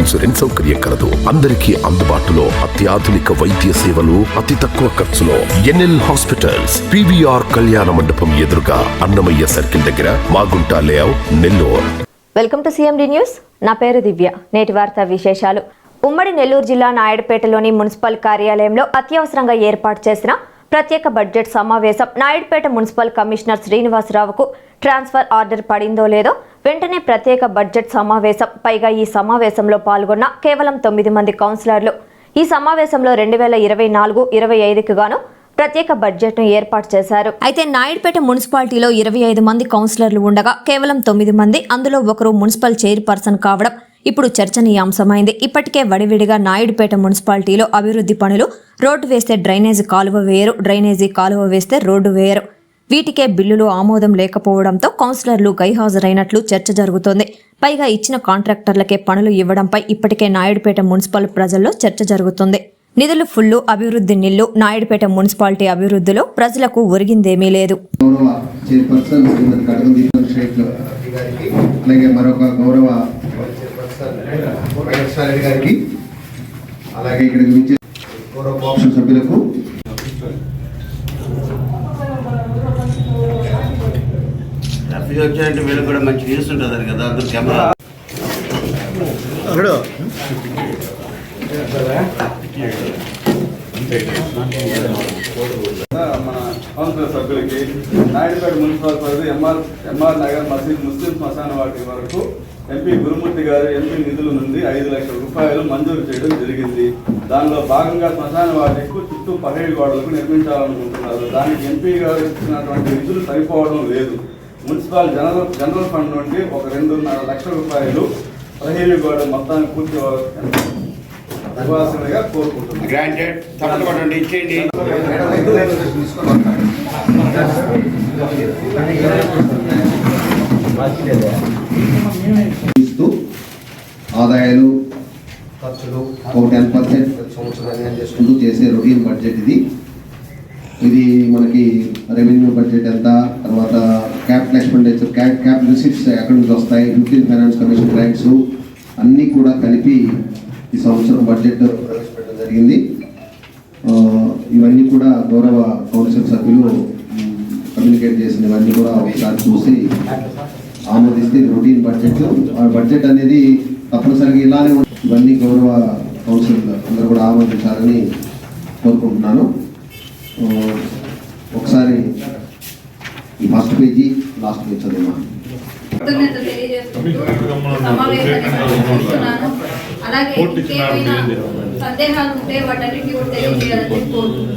Insurance సౌకర్యం కలదు. అందరికీ అందుబాటులో అత్యాధునిక వైద్య సేవలు అతి తక్కువ ఖర్చులో ఎన్ఎల్ హాస్పిటల్స్ పివిఆర్ కళ్యాణ మండపం ఎదురుగా అన్నమయ్య సర్కిల్ దగ్గర Magunta layout Nellore. Welcome to CMD news. నా పేరు దివ్య. నేటి వార్తా విశేషాలు. ఉమ్మడి నెల్లూరు జిల్లా నాయుడుపేటలోని మున్సిపల్ కార్యాలయంలో అత్యవసరంగా ఏర్పాటు చేసిన ప్రత్యేక బడ్జెట్ సమావేశం నాయుడుపేట మున్సిపల్ కమిషనర్ శ్రీనివాసరావుకు ట్రాన్స్ఫర్ ఆర్డర్ పడిందో లేదో వెంటనే ప్రత్యేక బడ్జెట్ సమావేశం. పైగా ఈ సమావేశంలో పాల్గొన్న కేవలం తొమ్మిది మంది కౌన్సిలర్లు. ఈ సమావేశంలో రెండు వేల ఇరవై నాలుగు ఇరవై ఐదుకు గాను ప్రత్యేక బడ్జెట్ను ఏర్పాటు చేశారు. అయితే నాయుడుపేట మున్సిపాలిటీలో ఇరవై ఐదు మంది కౌన్సిలర్లు ఉండగా కేవలం తొమ్మిది మంది అందులో ఒకరు మున్సిపల్ చైర్పర్సన్ కావడం ఇప్పుడు చర్చనీయాంశమైంది. ఇప్పటికే వడివిడిగా నాయుడుపేట మున్సిపాలిటీలో అభివృద్ధి పనులు రోడ్డు వేస్తే డ్రైనేజీ కాలువ వేయరు డ్రైనేజీ కాలువ వేస్తే రోడ్డు వేయరు. వీటికే బిల్లులు ఆమోదం లేకపోవడంతో కౌన్సిలర్లు గైహాజరైనట్లు చర్చ జరుగుతోంది. పైగా ఇచ్చిన కాంట్రాక్టర్లకే పనులు ఇవ్వడంపై ఇప్పటికే నాయుడుపేట మున్సిపల్ ప్రజల్లో చర్చ జరుగుతుంది. నిధులు ఫుల్లు అభివృద్ధి నిల్లు నాయుడుపేట మున్సిపాలిటీ అభివృద్ధిలో ప్రజలకు ఒరిగిందేమీ లేదు. గారికి అలాగే మరొక గౌరవ గారికి అలాగే గౌరవ సభ్యులకు ట్రాఫిక్ వచ్చాయంటే వీళ్ళకి కూడా మంచి న్యూస్ ఉంటుంది కదా అందరు కెమెరా. మన కౌన్సిలర్ సభ్యులకి నాయుడుపేట మున్సిపల్ పరిధి ఎంఆర్ ఎంఆర్ నగర్ మసీద్ ముస్లిం శ్మశాన వాటి వరకు ఎంపీ గురుమూర్తి గారి ఎంపీ నిధుల నుండి ఐదు లక్షల రూపాయలు మంజూరు చేయడం జరిగింది. దానిలో భాగంగా శ్మశాన వాటికు చుట్టూ పహేడు గోడలకు నిర్మించాలనుకుంటున్నారు. దానికి ఎంపీ గారు ఇచ్చినటువంటి నిధులు సరిపోవడం లేదు. మున్సిపల్ జనరల్ జనరల్ ఫండ్ నుండి ఒక రెండున్నర లక్షల రూపాయలు ప్రహేళి గోడ మొత్తాన్ని పూర్తి ఇవ్వాల్సిందిగా కోరుకుంటున్నాను. గ్రాంటెడ్ ఇచ్చేయండి. ఇస్తూ ఆదాయాలు ఖర్చులు ఒక టెన్ పర్సెంట్ చేసుకుంటూ చేసే రొటీన్ బడ్జెట్ ఇది. ఇది మనకి రెవెన్యూ బడ్జెట్ ఎంత తర్వాత క్యాపిటల్ ఎక్స్పెండిచర్ క్యాప్ రిసిప్ట్స్ ఎక్కడి నుంచి వస్తాయి? ఫిఫ్టీన్ ఫైనాన్స్ కమిషన్ గ్రాంట్స్ అన్నీ కూడా కలిపి ఈ సంవత్సరం బడ్జెట్ ప్రవేశపెట్టడం జరిగింది. ఇవన్నీ కూడా గౌరవ కౌన్సిల్ సభ్యులు కమ్యూనికేట్ చేసినవన్నీ కూడా ఒకసారి చూసి ఆమోదిస్తే రొటీన్ బడ్జెట్. ఆ బడ్జెట్ అనేది తప్పనిసరిగా ఇలానే ఇవన్నీ గౌరవ కౌన్సిల్ అందరూ కూడా ఆమోదించాలని కోరుకుంటున్నాను. ఒకసారి ఫస్ట్ పేజీ లాస్ట్ పేజ్ చదివా. అలాగే ఇంకేమైనా సందేహాలు ఉంటే వాటన్నిటిని కూడా తెలియజేయాలని కోరుతున్నాను.